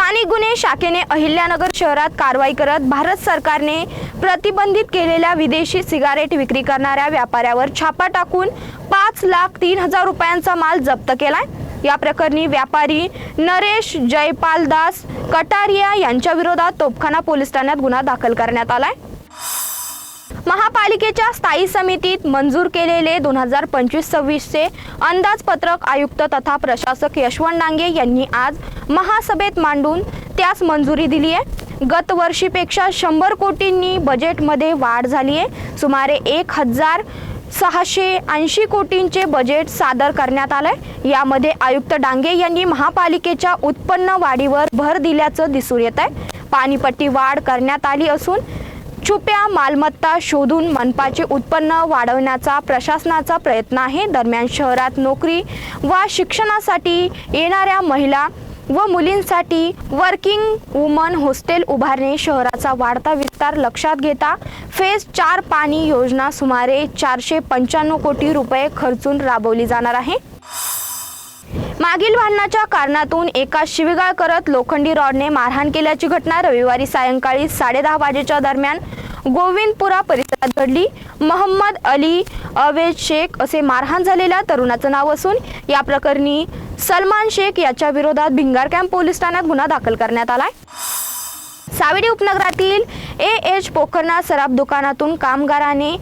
स्थानिक गुन्हे शाखेने अहिल्यानगर शहरात कारवाई करत भारत सरकारने प्रतिबंधित केलेल्या विदेशी सिगारेट विक्री करणाऱ्या व्यापाऱ्यावर छापा टाकून पाच लाख तीन हजार रुपयांचा माल जप्त केलाय. या प्रकरणी व्यापारी नरेश जयपालदास कटारिया यांच्या विरोधात तोपखाना पोलीस ठाण्यात गुन्हा दाखल करण्यात आलाय. महापालिकेच्या स्थायी समितीत मंजूर केलेले दोन हजार पंचवीस सव्वीसचे अंदाजपत्रक आयुक्त तथा प्रशासक यशवंत डांगे यांनी आज महासभेत मांडून त्यास मंजुरी दिली आहे गतवर्षीपेक्षा शंभर कोटींनी बजेटमध्ये वाढ झाली आहे सुमारे एक हजार सहाशे ऐंशी कोटींचे बजेट सादर करण्यात आलंय. यामध्ये आयुक्त डांगे यांनी महापालिकेच्या उत्पन्न वाढीवर भर दिल्याचं दिसून येत आहे पाणीपट्टी वाढ करण्यात आली असून छुप्या मालमत्ता शोधून मनपाचे उत्पन्न वाढवण्याचा प्रशासनाचा प्रयत्न आहे. दरम्यान शहरात नोकरी वा शिक्षणासाठी येणाऱ्या महिला व मुलींसाठी वर्किंग वुमन हॉस्टेल उभारणे शहराचा वाढता विस्तार लक्षात घेता फेज चार पाणी योजना सुमारे चारशे पंच्याण्णव कोटी रुपये खर्चून राबवली जाणार आहे. मागील भांडणाच्या कारणातून एका शिवीगाळ करत लोखंडी रॉडने मारहाण केल्याची घटना रविवारी सायंकाळी साडेदहा वाजेच्या दरम्यान गोविंदपुरा परिसरात घडली. महम्मद अली अवेद शेख असे मारहाण झालेल्या तरुणाचं नाव असून या प्रकरणी सलमान शेख याच्या विरोधात भिंगार कॅम्प पोलीस ठाण्यात गुन्हा दाखल करण्यात आलाय. सावेडी उपनगरातील ए एच पोखरणा सराफ दुकानातून कामगाराने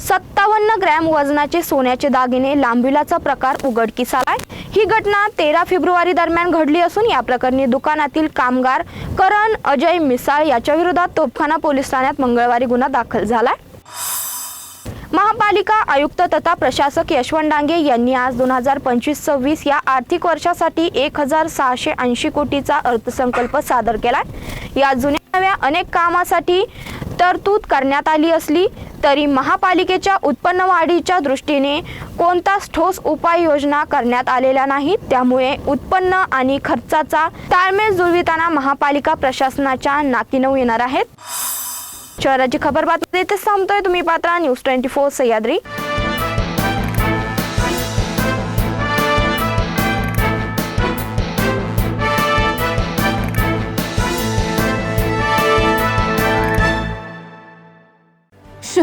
सत्तावन्न ग्रॅम वजनाचे सोन्याचे दागिने लांबिलाचा प्रकार उघडकीस आलाय. ही घटना तेरा फेब्रुवारी दरम्यान घडली असून या प्रकरणी दुकानातील कामगार करण अजय मिसाळ याच्या विरोधात तोपखाना पोलीस ठाण्यात मंगळवारी गुन्हा दाखल झाला महापालिका आयुक्त तथा प्रशासक यशवंत डांगे यांनी आज दोन हजार पंचवीस सव्वीस या आर्थिक वर्षासाठी एक हजार सहाशे ऐंशी कोटीचा अर्थसंकल्प सादर केला या जुन्या नव्या अनेक कामासाठी तरतूद करण्यात आली असली तरी महापालिकेच्या उत्पन्न वाढीच्या दृष्टीने कोणताच ठोस उपाययोजना करण्यात आलेल्या नाहीत त्यामुळे उत्पन्न आणि खर्चाचा ताळमेळ जुळविताना महापालिका प्रशासनाच्या नाकीनऊ येणार आहेत. शहराची खबर बातमी इथेच थांबतोय तुम्ही Patra. News twenty four Sahyadri.